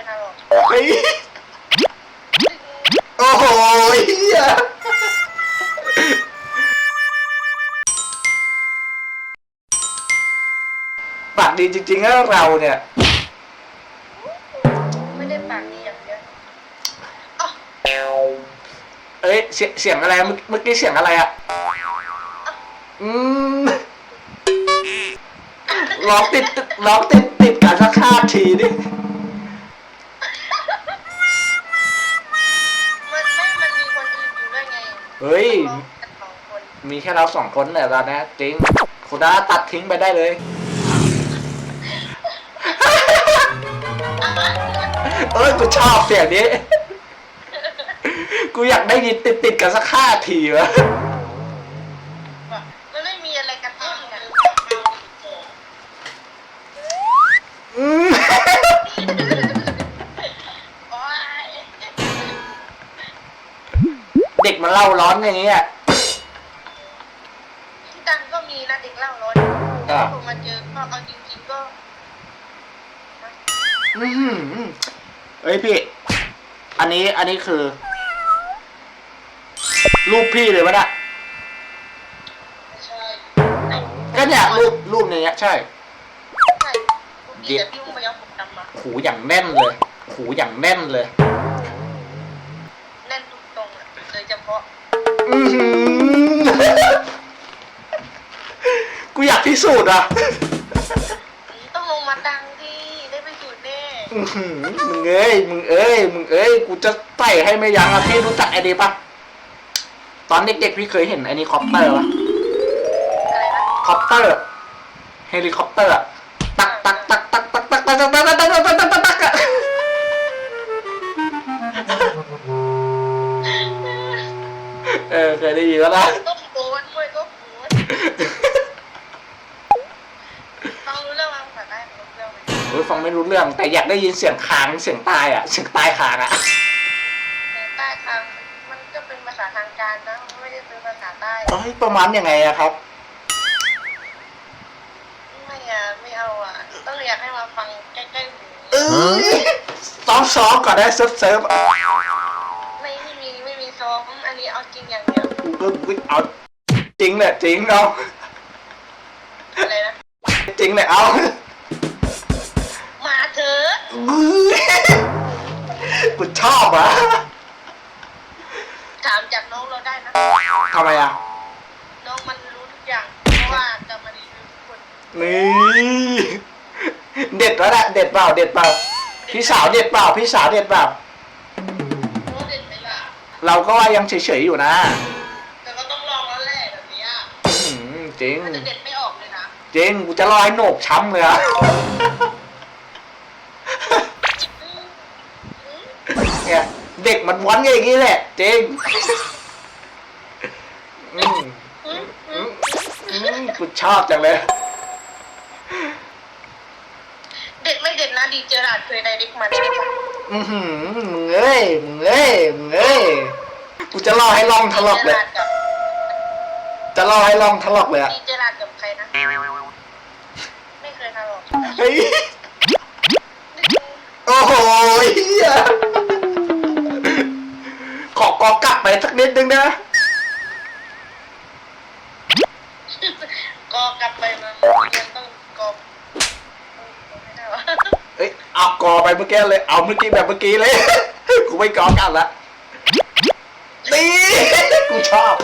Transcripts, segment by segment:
ยทำหรอกเฮ้ยโอ้โหเฮียปากดีจริงๆนะเราเนี่ย ไม่ได้ปากดีอย่างเดียวอ๋อเอ้ยเสียงเสียงอะไรเมื่อเมื่อกี้เสียงอะไรอะอืมร้องติดร้องติดติดกันสักห้าทีดิ เฮ้ยร้องกันสองคนมีแค่เราสองคนเนี่ยตอนนี้จริงคุณน้าตัดทิ้งไปได้เลย เอ้ยกูชอบเสียงนี้ กูอยากได้ยินติดติดๆกันสักห้าทีวะ มันเล่าร้อนอย่างนี้อะที่ตังก็มีนะเด็กเล่าร้อนอะพอมาเจอก็เอาจริงๆก็อืมเอ้ยพี่ อันนี้อันนี้คือ รูปพี่เลยวะเนี่ยไม่ใช่ก็เนี่ย รูปรูปอย่างเงี้ย ใช่ ใช่พวกพี่แต่พี่อุ้มมายังผมจำมาหูอย่างแน่นเลยหูอย่างแน่นเลยแน่นทุกตรงอะโดยเฉพาะ อือหือกูอยากพิสูจน์อะ ต้องลงมาดังที่ได้ไปสูตรแน่อื้อหือมึงเอ้ย มึงเอ้ย มึงเอ้ย กูจะใส่ให้ไม่ยั้งอะพี่รู้จักไอ้นี่ปะตอนเด็กๆพี่เคยเห็นไอ้นี่คอปเตอร์ปะอะไรนะคอปเตอร์ เฮลิคอปเตอร์อะ เออเคยได้ยินแล้วนะก็โกนด้วยก็โกนฟังรู้เรื่องมั้งภาษาใต้ฟังรู้เรื่องไหมโอ้ยฟังไม่รู้เรื่อง แต่อยากได้ยินเสียงค้างเสียงตายอะ เสียงตายค้างอะในใต้ทางมันก็เป็นภาษาทางการนะไม่ได้เป็นภาษาใต้เอ้ยประมาณยังไงอะครับ ไม่อะไม่เอาอะ ต้องอยากให้มาฟังใกล้ๆหูเอ้ยซ้อมซ้อมก่อนได้เซิร์ฟเซิร์ฟไดียวเอาจริงเนี่ยจริงเอาอะไรนะจริงเนี่ยเอามาเถอะกูชอบอะถามจากน้องเราได้นะ ทำไมอะน้องมันรู้ทุกอย่าง เพราะว่าจะมารีวิวทุกคนนี่เด็ดแล้วแหละเด็ดเปล่าเด็ดเปล่าพี่สาวเด็ดเปล่าพี่สาวเด็ดเปล่า รู้เด็ดไหมล่ะ เราก็ว่ายังเฉยๆอยู่นะ จริงมันจะเด็ดไม่ออกเลยนะจริงกูจะรอให้โหนกช้ำเลยอะ อืมอืมเนี่ยเด็กมันวันอย่างนี้แหละจริงอืมอืมอือืมมอืมกูชอบจังเลย เด็ดไม่เด็ดนะดีเจอราดเคยไดเรกมาได้ปะอือหือมึงเอ้ยมึงเอ้ยมึงเอ้ยกูจะรอให้ลองถลอกเลยดีจราดกับ จะรอให้ลองถลอกเลยอะดีเจอราดกับใครนะ ไม่เคยทะเลาะเฮ้ยโอ้โหเฮียขอกอกลับไปสักนิดนึงนะก็กลับไปมายังต้องกอบไม่ได้วะเอ้ยเอากอไปเมื่อกี้เลย เอาเมื่อกี้แบบเมื่อกี้เลย กูไม่กอกลับละนี่กูชอบ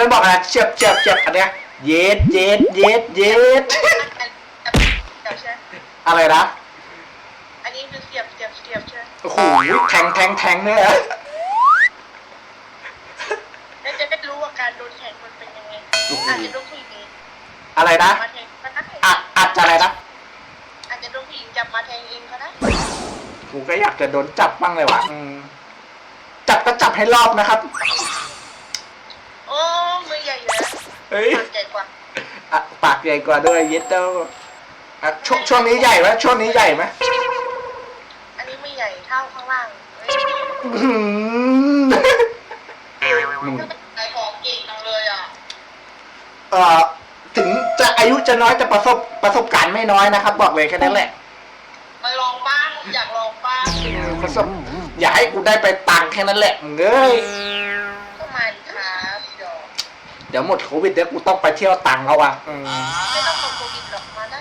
อันนั้นบอกอะไรเฉียบเฉียบเฉียบอันเนี้ยเย็ดเย็ดเย็ดเย็ดเดี๋ยวใช่อะไรนะอันนี้คือเสียบเสียบเสียบใช่โอ้โหแทงแทงแทงเนี่ยนะแล้วจะได้รู้ว่าการโดนแทงมันเป็นยังไงอาจจะโดนผู้หญิงอะไรนะมาแทงก็ได้อะอาจจะอะไรนะอาจจะโดนผู้หญิงจับมาแทงเองก็ได้กูก็อยากจะโดนจับบ้างเลยว่ะอืมจับก็จับให้รอบนะครับ โอ้มือใหญ่อยู่นะ เฮ้ยปากใหญ่กว่าอะปากใหญ่กว่าด้วยเย็ดเต้าอะช่วงช่วงนี้ใหญ่ไหมช่วงนี้ใหญ่ไหมอันนี้ไม่ใหญ่เท่าข้างล่างเฮ้ยอื้อหือมึงขายของเก่งจังเลยอะเอ่อถึงจะอายุจะน้อยแต่ประสบประสบการณ์ไม่น้อยนะครับ บอกเลยแค่นั้นแหละ มาลองบ้างอยากลองบ้าง ประสบอย่าให้กูได้ไปตังค์แค่นั้นแหละมึงเอ้ย เดี๋ยวหมดโควิดเดี๋ยวกูต้องไปเที่ยวตังค์แล้วว่ะอืมไม่ต้องมาโควิดหรอกมาได้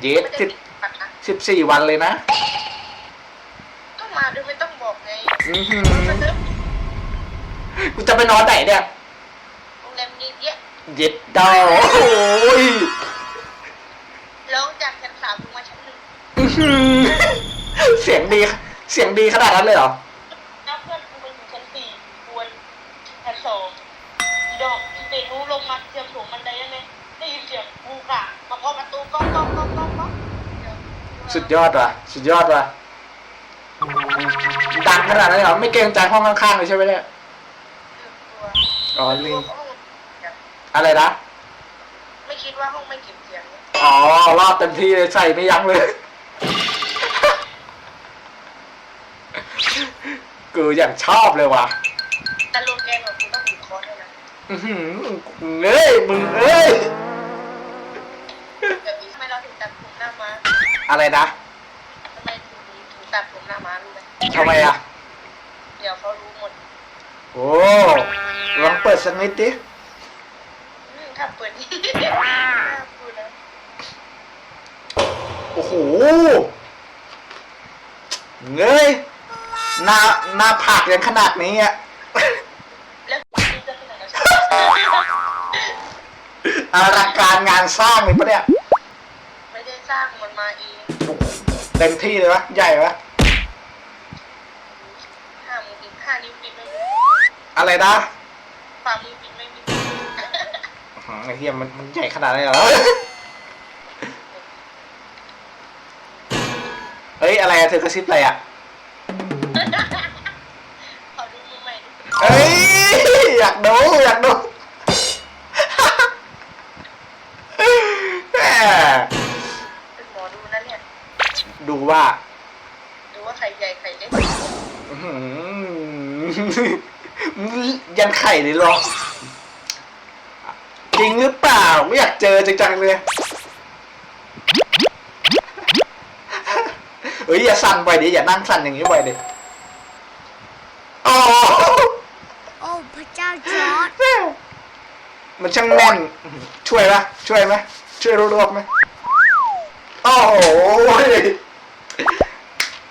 เยสไม่ได้สิบติดปัดนะสิบสี่วันเลยนะก็มาด้วยไม่ต้องบอกไงอื้อหือกูจะไปนอนไหนเนี่ย โรงแรมนี้เยอะเย็ดดาวโอ้ยร้องจากชั้นสามลงมาชั้นหนึ่งอื้อหือเสียงดี เสียงดีขนาดนั้นเลยเหรอ แล้วเพื่อนกูไปอยู่ชั้นสี่กวนชั้นสองอีดอกอีเป รู้ลงมาเตรียมถุงมันได้ยังไงได้ยินเสียงกูกะมาเคาะประตูก๊อกก๊อกก๊อกก๊อกก๊อกเดี๋ยวสุดยอดว่ะ สุดยอดว่ะดังขนาดนั้นเลยเหรอไม่เกรงใจห้องข้างๆเลยใช่ไหมเนี่ยอ๋อลืมอะไรนะไม่คิดว่าห้องไม่เก็บเสียงอ๋อรอบเต็มที่เลยใส่ไม่ยั้งเลย กูอย่างชอบเลยว่ะ อื้อหือมึงเอ้ยมึงเอ้ย แบบนี้ทำไมเราถึงตัดผมหน้าม้าอะไรนะทำไมถึงถึงตัดผมหน้าม้ารู้ไหมทำไมอะ เดี๋ยวเขารู้หมดโอ้ลองเปิดสักนิดดิอืมถ้าเปิดนี่น่าพูดนะโอ้โหเงยหน้าหน้าผากยังขนาดนี้อะ อลังการงานสร้างเลยปะเนี่ยไม่ได้สร้างมันมาเองเต็มที่เลยวะใหญ่ปะห้ามือปิดห้านิ้วปิดไม่มีอะไรนะฝ่ามือปิดไม่มีอื้อหือไอ้เหี้ยมันมันใหญ่ขนาดนี้นเหรอเฮ้ยอะไรอะเธอกระซิบอะไรอะขอดูมือใหม่ดิเฮ้ยอยากดูอยากดู แหม เป็นหมอดูนะเนี่ย ดูว่าดูว่าใครใหญ่ใครเล็กอื้อหือยันไข่เลยเหรอ จริงหรือเปล่าไม่อยากเจอจังๆเลย เฮ้ยอย่าสั่นบ่อยดิอย่านั่งสั่นอย่างนี้บ่อยดิอ๋อโอ้พระเจ้าจอร์ดมันช่างแน่น ช่วยปะช่วยไหม ช่วยรวบๆไหมโอ้โห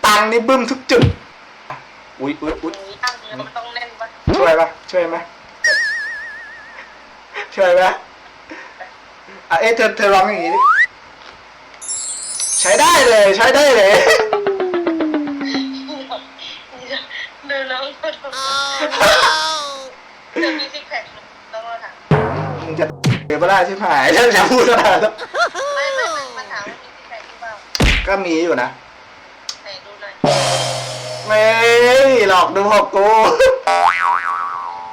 ตังค์นี่บึ้มทุกจุด อุ้ยอุ้ยอุ้ยอย่างนี้ตั้งมือมันต้องแน่นปะช่วยปะช่วยไหมช่วยไหมอะเอ๊ะเธอเธอร้องอย่างนี้ดิใช้ได้เลย ใช้ได้เลยดูน้องก็ทำโอ้เดี๋ยวมีซิกแพคต้องมาถาม มึงจะ เดี๋ยวไม่ได้ใช่ไหมถ้าจะพูดขนาดนั้นไม่ไม่ไม่มาถามว่ามีซิกแพคหรือเปล่าก็มีอยู่นะไหนดูหน่อยไม่หลอกดูหอกกู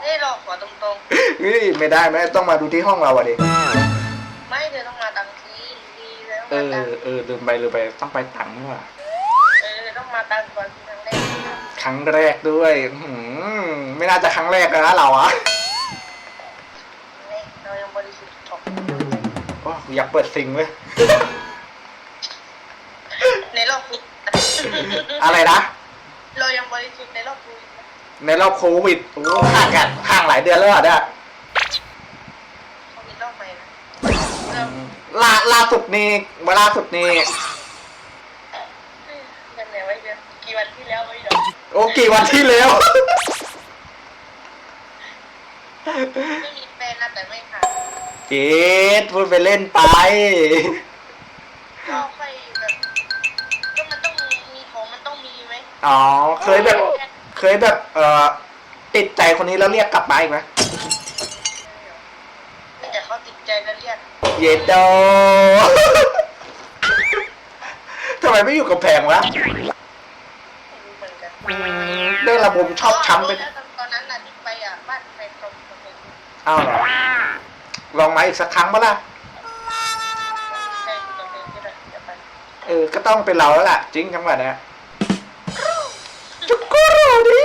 เฮ้ยเราขอตรงนี่ไม่ได้ไหมต้องมาดูที่ห้องเราอะดิๆ ไม่เธอต้องมาตังทีดีแล้วเอมาอตังเออลืมไปลืมไปต้องไปตังค์นี่หว่าเออต้องมาตังก่อนทีครั้งแรกครั้งแรกด้วยอื้อหือไม่น่าจะครั้งแรกนะเราอะ อ้อยากเปิดซิงเลยในรอบคุกอะไรนะ เรายังบริสุทธิ์ในรอบคุกในรอบโควิดโอ้ห่างกันห่างหลายเดือนแล้วอะเนี่ยเขามีรอบใหม่นะเราล่าล่าสุดนี่เวลาสุดนี่เดือนไหนไว้เดือนกี่วันที่แล้วไว้ดอกโอ้กี่วันที่แล้ว ไม่มีแฟนนะแต่ไม่ค่ะ เจดพูดไปเล่นไป ก็ค่อยแบบก็มันต้องมีของมันต้องมีไหมอ๋อ เคยแบบ เคยแบบ เอ่อ ติดใจคนนี้แล้วเรียกกลับมาอีกไหมไม่แต่เขาติดใจแล้วเรียกเยดโดทำไมไม่อยู่กับแพงวะไม่รู้เหมือนกันอืมเรื่องระบบชอบช้ำไปแล้วตอนนั้นน่ะที่ไปอะบ้านแฟนตรงตรงนี้อ้าวเหรอ ลองมาอีกสักครั้งปะล่ะใช่ตรงนี้ก็ได้จะไปเออ ก็ต้องเป็นเราแล้วล่ะ จริงจังหวะเนี้ยจุกกูรูดิ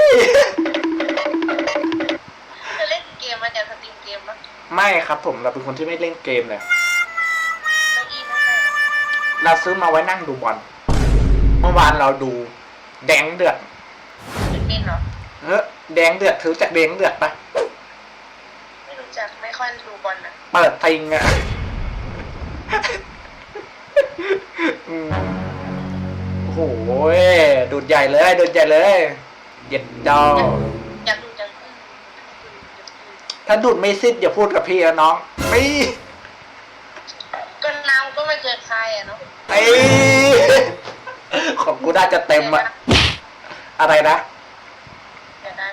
จะเล่นเกมมาจากสตรีมเกมปะไม่ครับผมเราเป็นคนที่ไม่เล่นเกมเลยเก้าอี้ไม่ใช่เหรอเราซื้อมาไว้นั่งดูบอล เมื่อวานเราดู แดงเดือด เป็นเมนเหรอเฮ้ยแดงเดือดถือจากแดงเดือดปะไม่รู้จัก ไม่ค่อยดูบอลนะเปิดติงอะอืมโอ้โหดูดใหญ่เลยดูดใหญ่เลยเย็ดดออยากดูจังอืมถ้าดูดไม่สิ้นอย่าพูดกับพี่นะน้องไม่ก็น้ำก็ไม่เคยคายอะเนาะไอของกูน่าจะเต็มอะอะไรนะ เดี๋ยวได้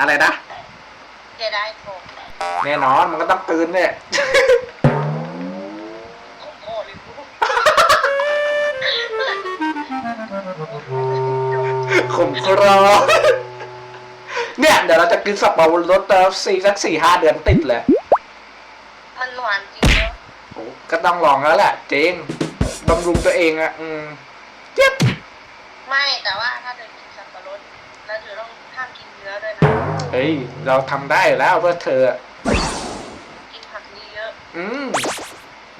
อะไรนะ เดี๋ยวได้โถแน่นอนมันก็ต้องกลืนเนี่ยของพ่อเลยกูขมครอเนี่ย เดี๋ยวเราจะกินสับปะรดเติมสี่สักสี่ห้าเดือนติดเลย มันหวานจริงเนาะโอ้ก็ต้องลองแล้วแหละเจงบำรุงตัวเองอะอืมเจ็บไม่แต่ว่าถ้าเธอกินสับปะรดแล้วเธอต้อง เฮ้ย เราทำได้อยู่แล้วเพื่อเธออะกินผักเยอะอืม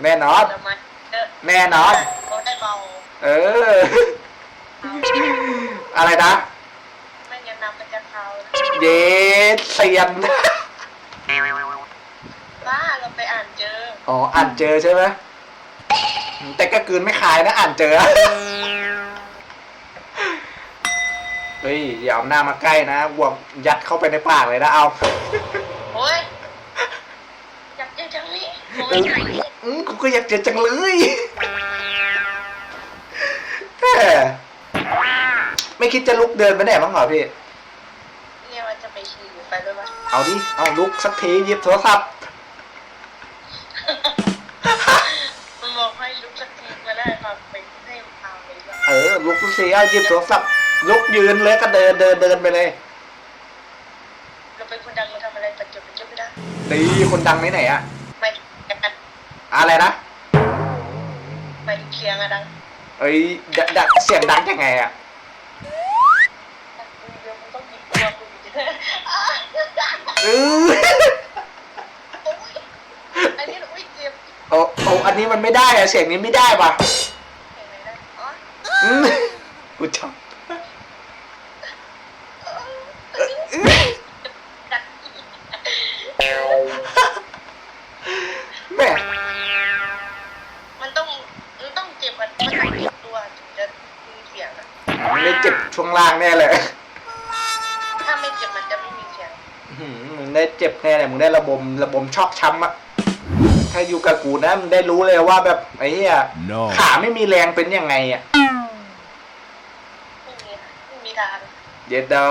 แน่นอนๆแล้วมันเยอะแน่นอน เขาได้เบาเออ อะไรนะ ไม่งั้นน้ำมันจะคาวนะเย็ดเซียน บ้าเราไปอ่านเจออ๋อ อ่านเจอใช่ไหมอืมแต่ก็กลืนไม่คายนะ อ่านเจอ เฮ้ยอย่าเอาหน้ามาใกล้นะบวกยัดเข้าไปในปากเลยนะเอาโอ้ยอยากเจอจังนี่ผมไม่ใช่อืมกูก็อยากเจอจังเลยแหมไม่คิดจะลุกเดินไปไหนบ้างเหรอพี่เนี่ยมันจะไปฉี่อยู่ไปด้วยปะเอาดิเอาลุกสักทีหยิบโทรศัพท์มันบอกให้ลุกสักทีมาได้พาไปให้พาไปบ้างเออลุกสักทีเอาหยิบโทรศัพท์ ลุกยืนเลยก็เดินเดินเดินไปเลยเราเป็นคนดังเราทำอะไรปัจจุบันไม่ได้ตีคนดังไหนไหนอะไม่กันอะไรนะไม่เคียงอะดังเอ้ยดดดเสียงดังยังไงอะเดี๋ยวมึงต้องหยิบตัวกูอีกอะเออโอ๊ยอันนี้อุ้ยเจ็บโอ้โอ้อันนี้มันไม่ได้อะเสียงนี้ไม่ได้ปะเห็นไหมนะอ๋ออืมกูชอ องเจ็บตัวถึงจะมีเสียงอะมันได้เจ็บช่วงล่างแน่เลย ถ้าไม่เจ็บมันจะไม่มีเสียงอื้อหือมึงได้เจ็บแน่เลยมึงได้ระบมระบมชอกช้ำอะถ้าอยู่กับกูนะมึงได้รู้เลยว่าแบบไอ้เหี้ย No. ขาไม่มีแรงเป็นยังไงอะไม่มีค่ะไม่มีทางเย็ดดอ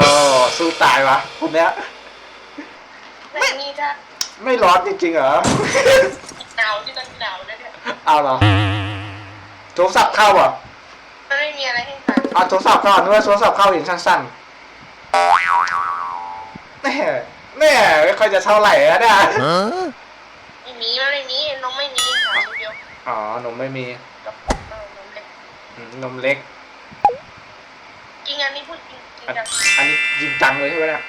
สู้ตายวะคนเนี้ย ไม่มีทางไม่ร้อนจริงๆเหรอ หนาวที่ต้องหนาวนะเนี่ยเอาเหรอโท รศัพท์เข้าอะมันไม่มีอะไรให้ทำเอาโทรศัพท์เข้านึกว่าโทรศัพท์เข้าเห็นสั้นๆแน่แน่ไม่ค่อยจะเท่าไหร่แล้วนะ Huh? ไม่มีมันไม่มีน้องไม่มีหาคนเดียวอ๋อนมไม่มีกับเออนมเล็กอืมนมเล็กจริงอันนี้พูดจริงจริงอันจังอันนี้จริงจังเลยใช่ไหมเนี่ย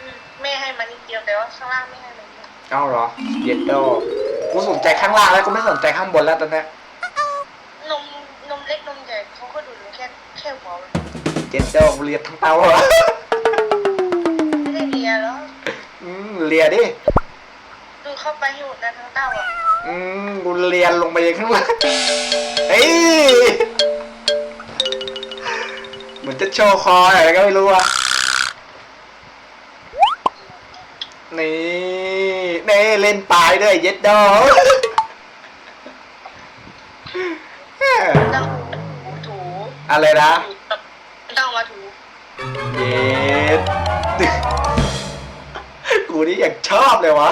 อืมแม่ให้มานิดเดียวแต่ว่าข้างล่างไม่ให้มาเยอะ เอาเหรอ เย็ดโดกูสนใจข้างล่างแล้วกูไม่สนใจข้างบนแล้วตอนเนี้ย นมนมเล็กนมใหญ่เขาก็ดูด แค่แค่หัวมันเย็ดโดกูเลียทั้งเตาเหรอไม่ได้เลียแล้ว อืมเลียดิดูเข้าไปให้หมดนะทั้งเต้าอะอืมกูเลียลงไปข้างล่างเฮ้ยเหมือนจะโชว์คออะไรก็ไม่รู้อะนี่นี่เล่นปลายด้วยเย็ดดอต้ อะไรนะถูต้องมาถูเย็ด กูนี่อยากชอบเลยวะ